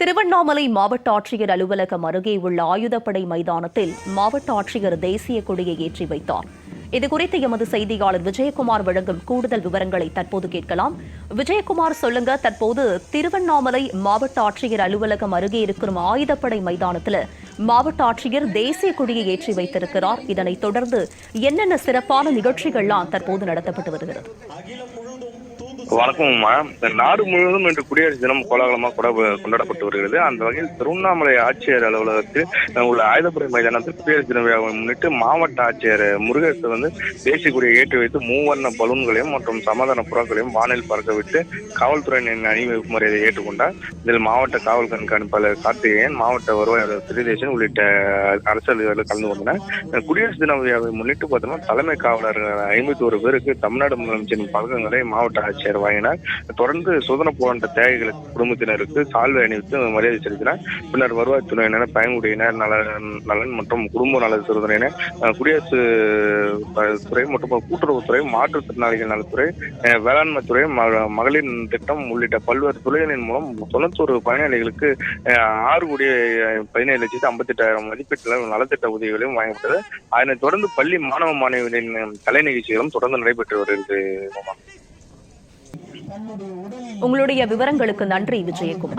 திருவண்ணாமலை மாவட்ட ஆட்சியர் அலுவலகம் அருகே உள்ள ஆயுதப்படை மைதானத்தில் மாவட்ட ஆட்சியர் தேசிய கொடியை ஏற்றி வைத்தார். இதுகுறித்து எமது செய்தியாளர் விஜயகுமார் வழங்கும் கூடுதல் விவரங்களை தற்போது கேட்கலாம். விஜயகுமார் சொல்லுங்க. தற்போது திருவண்ணாமலை மாவட்ட ஆட்சியர் அலுவலகம் அருகே இருக்கும் ஆயுதப்படை மைதானத்தில் மாவட்ட ஆட்சியர் தேசிய கொடியை ஏற்றி வைத்திருக்கிறார். இதனைத் தொடர்ந்து என்னென்ன சிறப்பான நிகழ்ச்சிகள்லாம் தற்போது நடத்தப்பட்டு வருகிறது? வணக்கம்மா இந்த நாடு முழுவதும் இன்று குடியரசு தினம் கோலாகலமாக கொண்டாடப்பட்டு வருகிறது. அந்த வகையில் திருவண்ணாமலை ஆட்சியர் அலுவலகத்தில் உள்ள ஆயுதப்படை மைதானத்தில் குடியரசு தின விழாவை முன்னிட்டு மாவட்ட ஆட்சியர் முருகேசன் வந்து தேசிய கொடியை ஏற்றி வைத்து மூவர்ண பலூன்களையும் மற்றும் சமாதான புறாக்களையும் வானில் பறக்க விட்டு காவல்துறையினரின் அணிவகுப்பு மரியாதை ஏற்றுக்கொண்டார். இதில் மாவட்ட காவல் கண்காணிப்பாளர் கார்த்திகேயன் மாவட்ட வருவாய் திரிதேசன் உள்ளிட்ட அரசு அதிகாரிகள் கலந்து கொண்டனர். குடியரசு தின விழாவை முன்னிட்டு பார்த்தோம்னா தலைமை காவலர் ஐம்பத்தி ஒரு பேருக்கு தமிழ்நாடு முதலமைச்சரின் பதக்கங்களை மாவட்ட ஆட்சியர் வழங்கினார் தொடர்ந்து சோதனை போன்ற தேவைகளுக்கு குடும்பத்தினருக்கு சால்வை அணிவித்து மரியாதை செலுத்தினார் பின்னர் வருவாய் துறையினர் பயங்குடியினர் நலன் நலன் மற்றும் குடும்ப நல சிறுதுறையினர் குடியரசு துறை மற்றும் கூட்டுறவுத்துறை மாற்றுத்திறனாளிகள் நலத்துறை வேளாண்மை துறை மகளிர் திட்டம் உள்ளிட்ட பல்வேறு துறைகளின் மூலம் தொண்ணூத்தோரு பயனாளிகளுக்கு ஆறு கோடி அஹ், பதினேழு லட்சத்து ஐம்பத்தெட்டாயிரம் மதிப்பீட்டில் நலத்திட்ட உதவிகளையும் வழங்கப்பட்டது. அதனைத் தொடர்ந்து பள்ளி மாணவ மாணவிகளின் கலை நிகழ்ச்சிகளும் தொடர்ந்து நடைபெற்று வருகிறது உங்களுடைய விவரங்களுக்கு நன்றி விஜயகுமார்.